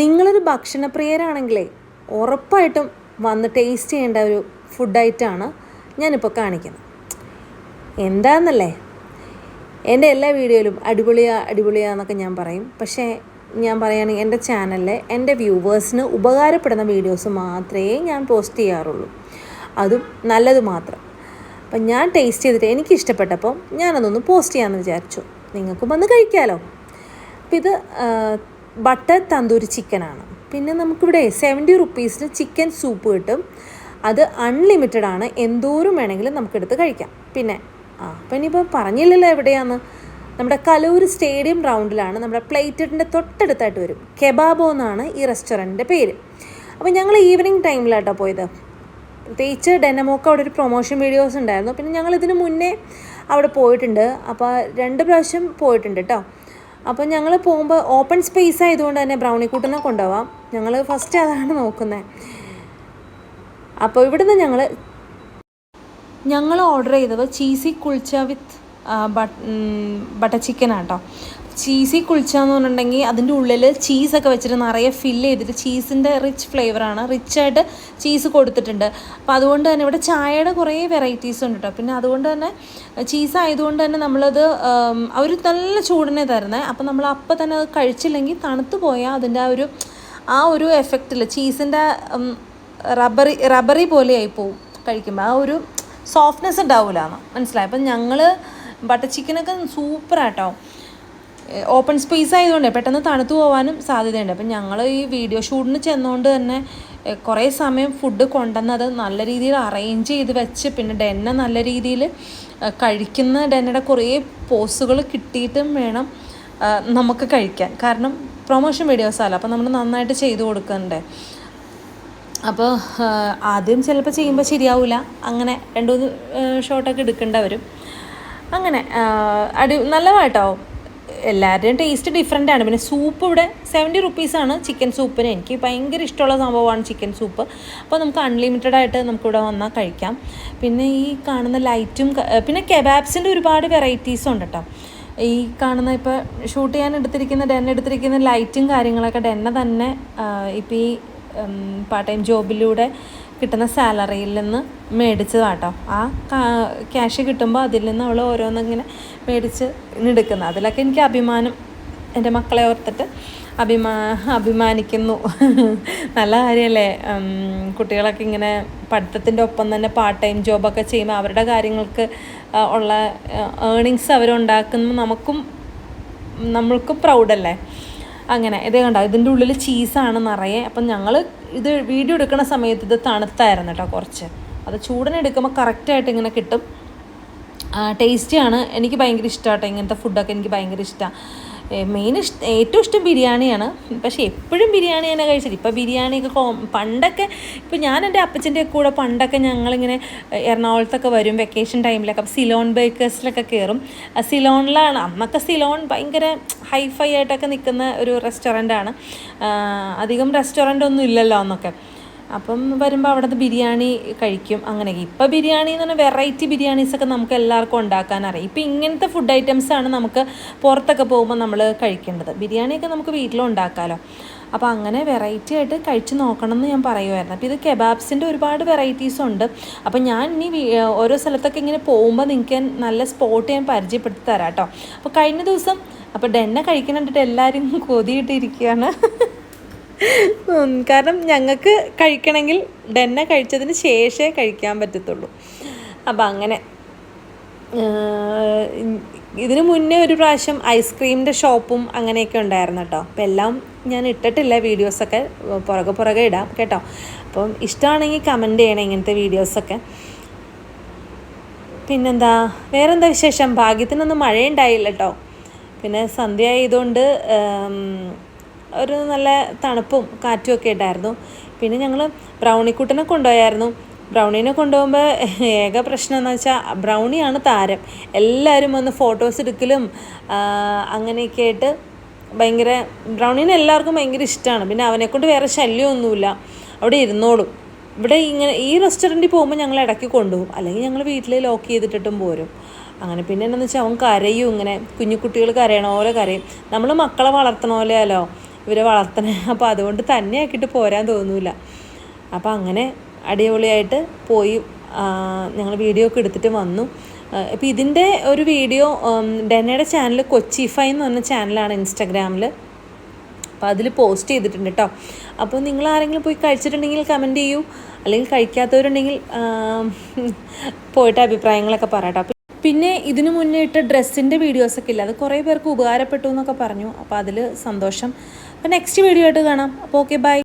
നിങ്ങളൊരു ഭക്ഷണപ്രിയരാണെങ്കിലേ ഉറപ്പായിട്ടും വന്ന് ടേസ്റ്റ് ചെയ്യേണ്ട ഒരു ഫുഡ് ഐറ്റമാണ് ഞാനിപ്പോൾ കാണിക്കുന്നത്. എന്താണെന്നല്ലേ എന്റെ എല്ലാ വീഡിയോയിലും അടിപൊളിയാ അടിപൊളിയാ എന്നൊക്കെ ഞാൻ പറയും. പക്ഷേ ഞാൻ പറയുകയാണെങ്കിൽ എന്റെ ചാനലിലെ എന്റെ വ്യൂവേഴ്സിന് ഉപകാരപ്പെടുന്ന വീഡിയോസ് മാത്രമേ ഞാൻ പോസ്റ്റ് ചെയ്യാറുള്ളൂ. അതും നല്ലത് മാത്രം. അപ്പം ഞാൻ ടേസ്റ്റ് ചെയ്തിട്ട് എനിക്ക് ഇഷ്ടപ്പെട്ടപ്പോൾ ഞാനതൊന്ന് പോസ്റ്റ് ചെയ്യാമെന്ന് വിചാരിച്ചു. നിങ്ങൾക്കും വന്ന് കഴിക്കാമല്ലോ അപ്പം ഇത് ബട്ടർ തന്തൂരി ചിക്കനാണ്. പിന്നെ നമുക്കിവിടെ സെവന്റി റുപ്പീസിന് ചിക്കൻ സൂപ്പ് കിട്ടും. അത് അൺലിമിറ്റഡ് ആണ്. എന്തോരം വേണമെങ്കിലും നമുക്കെടുത്ത് കഴിക്കാം. പിന്നെ ആ അപ്പം ഇനിയിപ്പോൾ പറഞ്ഞില്ലല്ലോ എവിടെയാന്ന്. നമ്മുടെ കലൂർ സ്റ്റേഡിയം റൗണ്ടിലാണ് നമ്മുടെ പ്ലേറ്റഡിന്റെ തൊട്ടടുത്തായിട്ട് വരും. കെബാബോ എന്നാണ് ഈ റെസ്റ്റോറന്റിന്റെ പേര്. അപ്പോൾ ഞങ്ങൾ ഈവനിങ് ടൈമിലാട്ടോ പോയത്. പ്രത്യേകിച്ച് ഡെനമോക്ക് അവിടെ ഒരു പ്രൊമോഷൻ വീഡിയോസ് ഉണ്ടായിരുന്നു. പിന്നെ ഞങ്ങൾ ഇതിന് മുന്നേ അവിടെ പോയിട്ടുണ്ട്. അപ്പോൾ രണ്ട് പ്രാവശ്യം പോയിട്ടുണ്ട് കേട്ടോ അപ്പോൾ ഞങ്ങൾ പോകുമ്പോൾ ഓപ്പൺ സ്പേസ് ആയതുകൊണ്ട് തന്നെ ബ്രൗണി കൂട്ടിനെ കൊണ്ടുപോവാം. ഞങ്ങൾ ഫസ്റ്റ് അതാണ് നോക്കുന്നത് അപ്പോൾ ഇവിടുന്ന് ഞങ്ങൾ ഞങ്ങൾ ഓർഡർ ചെയ്തത് cheesy kulcha with butter chicken ആട്ടോ. ചീസി കുളിച്ച എന്ന് പറഞ്ഞിട്ടുണ്ടെങ്കിൽ അതിന്റെ ഉള്ളിൽ ചീസൊക്കെ വെച്ചിട്ട് നിറയെ ഫില്ല് ചെയ്തിട്ട് ചീസിന്റെ റിച്ച് ഫ്ലേവറാണ് റിച്ചായിട്ട് ചീസ് കൊടുത്തിട്ടുണ്ട്. അപ്പോൾ അതുകൊണ്ട് തന്നെ ഇവിടെ ചായയുടെ കുറേ വെറൈറ്റീസ് ഉണ്ട് കേട്ടോ പിന്നെ അതുകൊണ്ട് തന്നെ ചീസ് ആയതുകൊണ്ട് തന്നെ നമ്മളത് അവർ നല്ല ചൂടിനെ തരുന്നത് അപ്പോൾ നമ്മൾ അപ്പം തന്നെ അത് കഴിച്ചില്ലെങ്കിൽ തണുത്ത് പോയാൽ അതിന്റെ ആ ഒരു ആ ഒരു എഫക്റ്റിൽ ചീസിന്റെ റബ്ബറി റബ്ബറി പോലെയായി പോവും കഴിക്കുമ്പോൾ ആ ഒരു സോഫ്റ്റ്നെസ് ഉണ്ടാവില്ല എന്ന് മനസ്സിലായി? അപ്പം ഞങ്ങൾ ബട്ടർ ചിക്കനൊക്കെ സൂപ്പറാട്ടോ ഓപ്പൺ സ്പേസ് ആയതുകൊണ്ട് പെട്ടെന്ന് തണുത്തു പോകാനും സാധ്യതയുണ്ട്. അപ്പം ഞങ്ങൾ ഈ വീഡിയോ ഷൂട്ടിന് ചെന്നുകൊണ്ട് തന്നെ കുറേ സമയം ഫുഡ് കൊണ്ടുവന്നത് നല്ല രീതിയിൽ അറേഞ്ച് ചെയ്ത് വെച്ച് പിന്നെ ഡെന്ന നല്ല രീതിയിൽ കഴിക്കുന്ന ഡെന്നയുടെ കുറേ പോസുകൾ കിട്ടിയിട്ടും വേണം നമുക്ക് കഴിക്കാൻ. കാരണം പ്രൊമോഷൻ വീഡിയോസല്ല അപ്പം നമ്മൾ നന്നായിട്ട് ചെയ്തു കൊടുക്കണ്ടേ. അപ്പോൾ ആദ്യം ചിലപ്പോൾ ചെയ്യുമ്പോൾ ശരിയാവില്ല അങ്ങനെ രണ്ട് മൂന്ന് ഷോട്ടൊക്കെ എടുക്കേണ്ട വരും. അങ്ങനെ അടി നല്ലതാട്ടോ. എല്ലാവരുടെയും ടേസ്റ്റ് ഡിഫറെന്റ് ആണ്. പിന്നെ സൂപ്പ് ഇവിടെ സെവന്റി റുപ്പീസാണ് ചിക്കൻ സൂപ്പിന് എനിക്ക് ഭയങ്കര ഇഷ്ടമുള്ള സംഭവമാണ് ചിക്കൻ സൂപ്പ് അപ്പോൾ നമുക്ക് അൺലിമിറ്റഡ് ആയിട്ട് നമുക്കിവിടെ വന്നാൽ കഴിക്കാം. പിന്നെ ഈ കാണുന്ന ലൈറ്റും പിന്നെ കെബാബ്സിന്റെ ഒരുപാട് വെറൈറ്റീസും ഉണ്ട് കേട്ടോ ഈ കാണുന്ന ഇപ്പോൾ ഷൂട്ട് ചെയ്യാൻ എടുത്തിരിക്കുന്ന ഡെന്ന എടുത്തിരിക്കുന്ന ലൈറ്റും കാര്യങ്ങളൊക്കെ ഡെന്ന തന്നെ ഇപ്പോൾ ഈ പാർട്ട് ടൈം ജോബിലൂടെ കിട്ടുന്ന സാലറിയിൽ നിന്ന് മേടിച്ചതാട്ടോ ആ ക്യാഷ് കിട്ടുമ്പോൾ അതിൽ നിന്ന് അവൾ ഓരോന്നിങ്ങനെ മേടിച്ച് എടുക്കുന്നത് അതിലൊക്കെ എനിക്ക് അഭിമാനം എന്റെ മക്കളെ ഓർത്തിട്ട് അഭിമാ അഭിമാനിക്കുന്നു. നല്ല കാര്യമല്ലേ കുട്ടികളൊക്കെ ഇങ്ങനെ പഠിത്തത്തിന്റെ ഒപ്പം തന്നെ പാർട്ട് ടൈം ജോബൊക്കെ ചെയ്യുമ്പോൾ അവരുടെ കാര്യങ്ങൾക്ക് ഉള്ള ഏണിങ്സ് അവരുണ്ടാക്കുന്നു നമുക്കും നമ്മൾക്കും പ്രൗഡല്ലേ അങ്ങനെ ഇതേ കണ്ടോ ഇതിന്റെ ഉള്ളിൽ ചീസാണ് നിറയെ. അപ്പം ഞങ്ങൾ ഇത് വീഡിയോ എടുക്കുന്ന സമയത്ത് ഇത് തണുത്തായിരുന്നു കേട്ടോ കുറച്ച്. അത് ചൂടിനെടുക്കുമ്പോൾ കറക്റ്റായിട്ട് ഇങ്ങനെ കിട്ടും. ടേസ്റ്റിയാണ് എനിക്ക് ഭയങ്കര ഇഷ്ടമാട്ടോ ഇങ്ങനത്തെ ഫുഡൊക്കെ എനിക്ക് ഭയങ്കര ഇഷ്ടമാണ് മെയിൻ ഇഷ്ടം ഏറ്റവും ഇഷ്ടം ബിരിയാണിയാണ്. പക്ഷേ എപ്പോഴും ബിരിയാണി തന്നെ കഴിച്ചത് ഇപ്പോൾ ബിരിയാണിയൊക്കെ കോ പണ്ടൊക്കെ ഇപ്പോൾ ഞാൻ എന്റെ അപ്പച്ചന്റെ കൂടെ പണ്ടൊക്കെ ഞങ്ങളിങ്ങനെ എറണാകുളത്തൊക്കെ വരും വെക്കേഷൻ ടൈമിലൊക്കെ അപ്പോൾ സിലോൺ ബേക്കേഴ്സിലൊക്കെ കയറും സിലോണിലാണ്. അന്നൊക്കെ സിലോൺ ഭയങ്കര ഹൈഫൈ ആയിട്ടൊക്കെ നിൽക്കുന്ന ഒരു റെസ്റ്റോറന്റാണ് അധികം റെസ്റ്റോറന്റ് ഒന്നും ഇല്ലല്ലോ അന്നൊക്കെ. അപ്പം വരുമ്പോൾ അവിടുത്തെ ബിരിയാണി കഴിക്കും. അങ്ങനെയൊക്കെ ഇപ്പോൾ ബിരിയാണി എന്ന് പറഞ്ഞാൽ വെറൈറ്റി ബിരിയാണീസൊക്കെ നമുക്ക് എല്ലാവർക്കും ഉണ്ടാക്കാൻ അറിയാം. ഇപ്പോൾ ഇങ്ങനത്തെ ഫുഡ് ഐറ്റംസാണ് നമുക്ക് പുറത്തൊക്കെ പോകുമ്പോൾ നമ്മൾ കഴിക്കേണ്ടത്. ബിരിയാണിയൊക്കെ നമുക്ക് വീട്ടിലും ഉണ്ടാക്കാമല്ലോ അപ്പോൾ അങ്ങനെ വെറൈറ്റി ആയിട്ട് കഴിച്ച് നോക്കണം എന്ന് ഞാൻ പറയുമായിരുന്നു അപ്പോൾ ഇത് കെബാബ്സിന്റെ ഒരുപാട് വെറൈറ്റീസ് ഉണ്ട്. അപ്പോൾ ഞാൻ ഇനി ഓരോ സ്ഥലത്തൊക്കെ ഇങ്ങനെ പോകുമ്പോൾ നിങ്ങൾക്ക് നല്ല സ്പോട്ട് ഞാൻ പരിചയപ്പെടുത്തി തരാം കേട്ടോ അപ്പോൾ കഴിഞ്ഞ ദിവസം അപ്പോൾ ഡെന്നെ കഴിക്കുന്നുണ്ടിട്ട് എല്ലാവരും കൊതിയിട്ടിരിക്കുകയാണ് കാരണം ഞങ്ങൾക്ക് കഴിക്കണമെങ്കിൽ ഡെന്ന കഴിച്ചതിന് ശേഷമേ കഴിക്കാൻ പറ്റത്തുള്ളൂ. അപ്പം അങ്ങനെ ഇതിനു മുന്നേ ഒരു പ്രാവശ്യം ഐസ്ക്രീമിന്റെ ഷോപ്പും അങ്ങനെയൊക്കെ ഉണ്ടായിരുന്നു കേട്ടോ. അപ്പം എല്ലാം ഞാൻ ഇട്ടിട്ടില്ല വീഡിയോസൊക്കെ പുറകെ പുറകെ ഇടാം കേട്ടോ. അപ്പം ഇഷ്ടമാണെങ്കിൽ കമന്റ് ചെയ്യണം ഇങ്ങനത്തെ വീഡിയോസൊക്കെ. പിന്നെന്താ വേറെന്താ വിശേഷം? ഭാഗ്യത്തിനൊന്നും മഴയുണ്ടായില്ല കേട്ടോ. പിന്നെ സന്ധ്യ ആയതുകൊണ്ട് ഒരു നല്ല തണുപ്പും കാറ്റും ഒക്കെ ഉണ്ടായിരുന്നു. പിന്നെ ഞങ്ങൾ ബ്രൗണിക്കുട്ടനെ കൊണ്ടുപോയായിരുന്നു. ബ്രൗണീനെ കൊണ്ടുപോകുമ്പോൾ ഏക പ്രശ്നം എന്ന് വെച്ചാൽ ബ്രൗണിയാണ് താരം. എല്ലാവരും വന്ന് ഫോട്ടോസ് എടുക്കലും അങ്ങനെയൊക്കെ ആയിട്ട് ഭയങ്കര ബ്രൗണീനെ എല്ലാവർക്കും ഭയങ്കര ഇഷ്ടമാണ് പിന്നെ അവനെക്കൊണ്ട് വേറെ ശല്യമൊന്നുമില്ല. അവിടെ ഇരുന്നോളും. ഇവിടെ ഇങ്ങനെ ഈ റെസ്റ്റോറന്റിൽ പോകുമ്പോൾ ഞങ്ങൾ ഇടയ്ക്ക് കൊണ്ടുപോകും. അല്ലെങ്കിൽ ഞങ്ങൾ വീട്ടിൽ ലോക്ക് ചെയ്തിട്ടിട്ടും പോരും. അങ്ങനെ പിന്നെ എന്താണെന്ന് വെച്ചാൽ അവൻ കരയും ഇങ്ങനെ. കുഞ്ഞു കുട്ടികൾ കരയണ പോലെ കരയും. നമ്മൾ മക്കളെ വളർത്തണ പോലെയല്ലോ ഇവരെ വളർത്തണേ. അപ്പോൾ അതുകൊണ്ട് തന്നെ ആക്കിയിട്ട് പോരാൻ തോന്നൂല. അപ്പോൾ അങ്ങനെ അടിപൊളിയായിട്ട് പോയി ഞങ്ങൾ വീഡിയോ ഒക്കെ എടുത്തിട്ട് വന്നു. അപ്പോൾ ഇതിന്റെ ഒരു വീഡിയോ ഡെന്നയുടെ ചാനൽ കൊച്ചിഫൈ എന്ന് പറഞ്ഞ ചാനലാണ് ഇൻസ്റ്റാഗ്രാമിൽ അപ്പോൾ അതിൽ പോസ്റ്റ് ചെയ്തിട്ടുണ്ട് കേട്ടോ അപ്പോൾ നിങ്ങൾ ആരെങ്കിലും പോയി കഴിച്ചിട്ടുണ്ടെങ്കിൽ കമന്റ് ചെയ്യൂ. അല്ലെങ്കിൽ കഴിക്കാത്തവരുണ്ടെങ്കിൽ പോയിട്ട് അഭിപ്രായങ്ങളൊക്കെ പറയാട്ടോ പിന്നെ ഇതിനു മുന്നേ ഇട്ട ഡ്രസ്സിന്റെ വീഡിയോസൊക്കെ ഇല്ല? അത് കുറേ പേർക്ക് ഉപകാരപ്പെട്ടു എന്നൊക്കെ പറഞ്ഞു. അപ്പോൾ അതിൽ സന്തോഷം. അപ്പോൾ നെക്സ്റ്റ് വീഡിയോ ആയിട്ട് കാണാം. അപ്പോൾ ഓക്കെ ബൈ